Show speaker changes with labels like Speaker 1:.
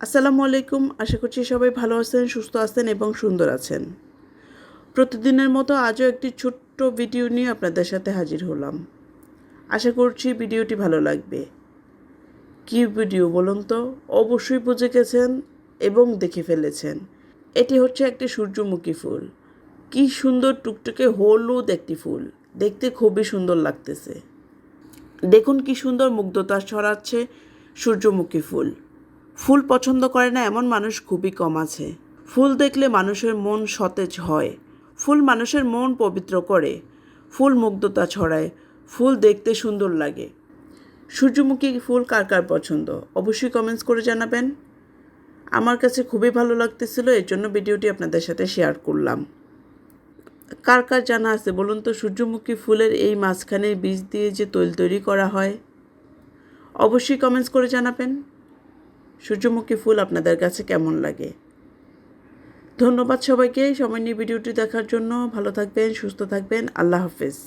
Speaker 1: আসসালামু আলাইকুম। আশা করছি সবাই ভালো আছেন, সুস্থ আছেন এবং সুন্দর আছেন। প্রতিদিনের মতো আজও একটি ছোট্ট ভিডিও নিয়ে আপনাদের সাথে হাজির হলাম। আশা করছি ভিডিওটি ভালো লাগবে। কী ভিডিও বলুন তো? অবশ্যই বুঝে গেছেন এবং দেখে ফেলেছেন। এটি হচ্ছে একটি সূর্যমুখী ফুল। কি সুন্দর টুকটুকে হলুদ একটি ফুল। দেখতে খুবই সুন্দর লাগতেছে। দেখুন কি সুন্দর মুগ্ধতা ছড়াচ্ছে সূর্যমুখী ফুল। ফুল পছন্দ করে না এমন মানুষ খুবই কম আছে। ফুল দেখলে মানুষের মন সতেজ হয়। ফুল মানুষের মন পবিত্র করে। ফুল মুগ্ধতা ছড়ায়। ফুল দেখতে সুন্দর লাগে। সূর্যমুখী ফুল কার কার পছন্দ? অবশ্যই কমেন্টস করে জানাবেন। আমার কাছে খুবই ভালো লাগতেছিল, এর জন্য ভিডিওটি আপনাদের সাথে শেয়ার করলাম। কার কার জানা আছে বলুন তো? সূর্যমুখী ফুলের এই মাঝখানের বীজ দিয়ে যে তৈল তৈরি করা হয়। অবশ্যই কমেন্টস করে জানাবেন। সূর্যমুখী ফুল আপনাদের কাছে কেমন লাগে? ধন্যবাদ সবাইকে। সময় নিয়ে ভিডিওটি দেখার জন্য ভালো থাকবেন, সুস্থ থাকবেন। আল্লাহ হাফেজ।